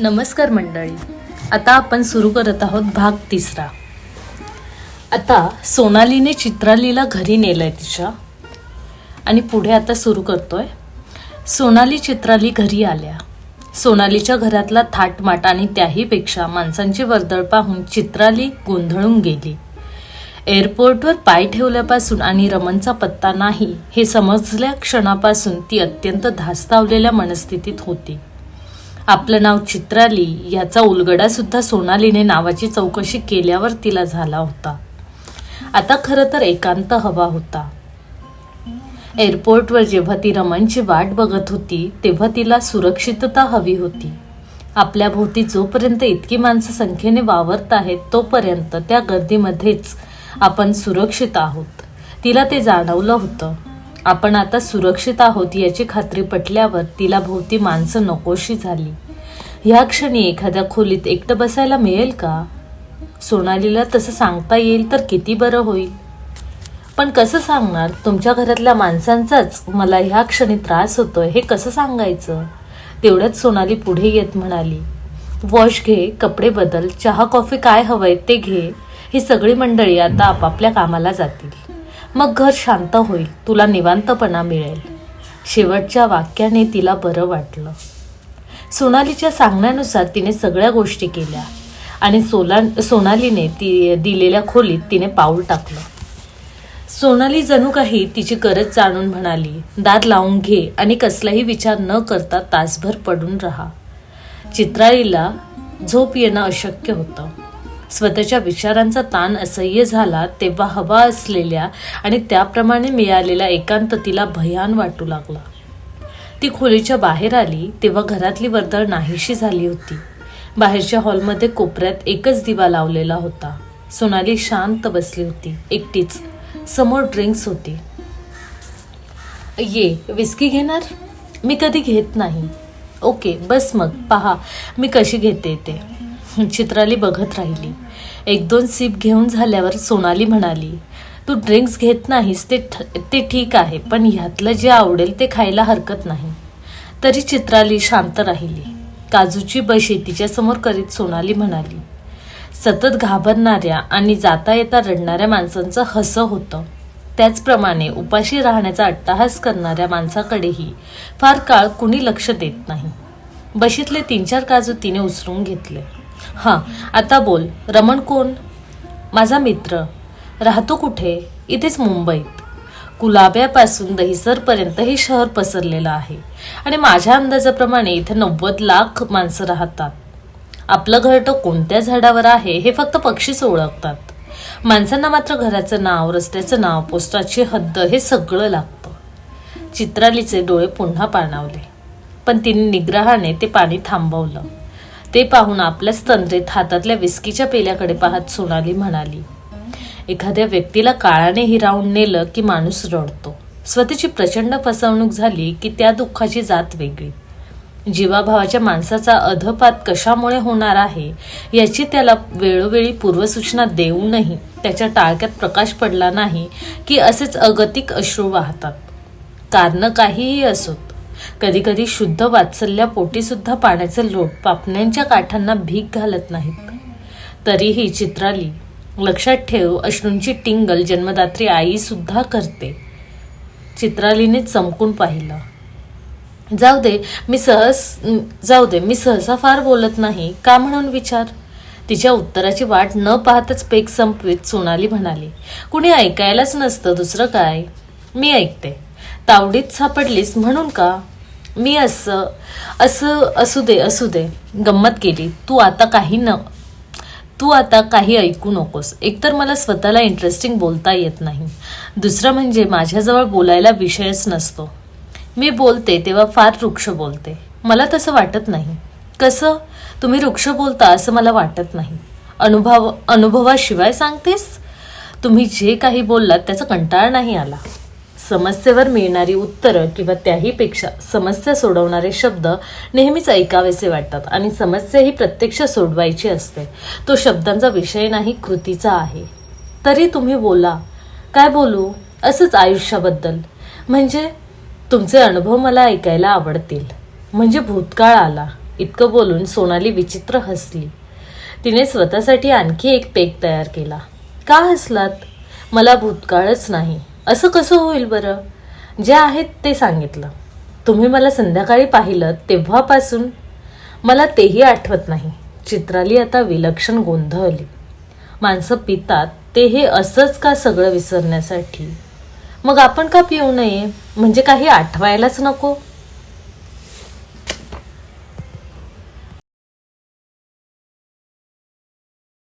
नमस्कार मंडळी. आता आपण सुरू करत आहोत भाग तिसरा. आता सोनालीने चित्रालीला घरी नेलं आहे तिच्या. आणि पुढे आता सुरू करतोय. सोनाली चित्राली घरी आल्या. सोनालीच्या घरातला थाटमाट आणि त्याहीपेक्षा माणसांची वर्दळ पाहून चित्राली गोंधळून गेली. एअरपोर्टवर पाय ठेवल्यापासून आणि रमणचा पत्ता नाही हे समजल्या क्षणापासून ती अत्यंत धास्तावलेल्या मनस्थितीत होती. आपलं नाव चित्राली याचा उलगडा सुद्धा सोनालीने नावाची चौकशी केल्यावर तिला झाला होता. आता खरं तर एकांत हवा होता. एअरपोर्टवर जेव्हा ती रमणची वाट बघत होती तेव्हा तिला सुरक्षितता हवी होती. आपल्या भोवती जोपर्यंत इतकी माणसं संख्येने वावरत आहेत तोपर्यंत त्या गर्दीमध्येच आपण सुरक्षित आहोत. तिला ते जाणवलं होतं. आपण आता सुरक्षित आहोत याची खात्री पटल्यावर तिला भोवती माणसं नकोशी झाली. ह्या क्षणी एखाद्या खोलीत एकटं बसायला मिळेल का? सोनालीला तसं सांगता येईल तर किती बरं होईल? पण कसं सांगणार? तुमच्या घरातल्या माणसांचाच मला ह्या क्षणी त्रास होतोय हे कसं सांगायचं? तेवढ्यात सोनाली पुढे येत म्हणाली वॉश घे कपडे बदल चहा कॉफी काय हवंय ते घे. ही सगळी मंडळी आता आपापल्या कामाला जातील. मग घर शांत होईल तुला निवांतपणा मिळेल. शेवटच्या वाक्याने तिला बरं वाटलं. सोनालीच्या सांगण्यानुसार तिने सगळ्या गोष्टी केल्या आणि सोला सोनालीने ती दिलेल्या खोलीत तिने पाऊल टाकलं. सोनाली जणू काही तिची गरज जाणून म्हणाली दार लावून घे आणि कसलाही विचार न करता तासभर पडून राहा. चित्राळीला झोप येणं अशक्य होतं. स्वतःच्या विचारांचा ताण असह्य झाला तेव्हा हवा असलेल्या आणि त्याप्रमाणे मिळालेला एकांत तिला भयान वाटू लागला. ती खोलीच्या बाहेर आली तेव्हा घरातली वर्दळ नाहीशी झाली होती. बाहेरच्या हॉलमध्ये कोपऱ्यात एकच दिवा लावलेला होता. सोनाली शांत बसली होती. एकटीच. समोर ड्रिंक्स होती. ये विस्की घेणार? मी कधी घेत नाही. ओके बस मग. पहा मी कशी घेते ते. चित्राली बघत राहिली. एक दोन सिप घेऊन झाल्यावर सोनाली म्हणाली तू ड्रिंक्स घेत नाहीस ते ठ- ते ठीक आहे पण ह्यातलं जे आवडेल ते खायला हरकत नाही. तरी चित्राली शांत राहिली. काजूची बशी तिच्यासमोर करीत सोनाली म्हणाली सतत घाबरणाऱ्या आणि जाता येता रडणाऱ्या माणसांचं हसं होतं. त्याचप्रमाणे उपाशी राहण्याचा अट्टाहास करणाऱ्या माणसाकडेही फार काळ कुणी लक्ष देत नाही. बशीतले तीन चार काजू तिने उचलून घेतले. हां आता बोल. रमण कोण? माझा मित्र. राहतो कुठे? इथेच मुंबईत. कुलाब्यापासून दहिसरपर्यंत हे शहर पसरलेलं आहे. आणि माझ्या अंदाजाप्रमाणे इथे नव्वद लाख माणसं राहतात. आपलं घर तर कोणत्या झाडावर आहे हे फक्त पक्षीच ओळखतात माणसांना मात्र घराचं नाव रस्त्याचं नाव पोस्टाची हद्द हे सगळं लागतं. चित्रालीचे डोळे पुन्हा पाणावले. पण तिने निग्रहाने ते पाणी थांबवलं. ते पाहून आपल्याच तंद्रीत हातातल्या विस्कीच्या पेल्याकडे पाहत सोनाली म्हणाली एखाद्या व्यक्तीला काळाने हिरावून नेलं की माणूस रडतो. स्वतःची प्रचंड फसवणूक झाली की त्या दुःखाची जात वेगळी. जीवाभावाच्या माणसाचा अधपात कशामुळे होणार आहे याची त्याला वेळोवेळी पूर्वसूचना देऊनही त्याच्या टाळक्यात प्रकाश पडला नाही की असेच अगतिक अश्रू वाहतात. कारणं काहीही असोत कधीकधी शुद्ध वात्सल्यापोटी पोटीसुद्धा पाण्याचे लोट पापण्यांच्या काठांना भीक घालत नाहीत तरीही चित्राली लक्षात ठेव अश्रूंची टिंगल जन्मदात्री आई सुद्धा करते. चित्रालीने चमकून पाहिलं. जाऊ दे मी सहज जाऊ दे मी सहसा फार बोलत नाही. का म्हणून विचार? तिच्या उत्तराची वाट न पाहताच पेक संपवीत सोनाली म्हणाली कुणी ऐकायलाच नसतं दुसरं काय? मी ऐकते. तावडीत सापडलीस म्हणून का? मी असं असं असू दे असू दे गंमत केली. तू आता काही न तू आता काही ऐकू नकोस. एकतर मला स्वतःला इंटरेस्टिंग बोलता येत नाही. दुसरं म्हणजे माझ्याजवळ बोलायला विषयच नसतो. मी बोलते तेव्हा फार वृक्ष बोलते. मला तसं वाटत नाही. कसं? तुम्ही वृक्ष बोलता असं मला वाटत नाही. अनुभव अनुभवाशिवाय सांगतेस? तुम्ही जे काही बोललात त्याचा कंटाळ नाही आला. समस्येवर मिळणारी उत्तरं किंवा त्याहीपेक्षा समस्या सोडवणारे शब्द नेहमीच ऐकावेसे वाटतात आणि समस्या ही प्रत्यक्ष सोडवायची असते. तो शब्दांचा विषय नाही कृतीचा आहे. तरी तुम्ही बोला. काय बोलू? असंच आयुष्याबद्दल. म्हणजे तुमचे अनुभव मला ऐकायला आवडतील. म्हणजे भूतकाळ आला. इतकं बोलून सोनाली विचित्र हसली. तिने स्वतःसाठी आणखी एक पेक तयार केला. का हसलात? मला भूतकाळच नाही. असं कसं होईल बरं? जे आहेत ते सांगितलं. तुम्ही मला संध्याकाळी पाहिलं तेव्हापासून मला तेही आठवत नाही. चित्राली आता विलक्षण गोंधळली. माणसं पितात ते हे असंच का सगळं विसरण्यासाठी? मग आपण का पिऊ नये? म्हणजे काही आठवायलाच नको?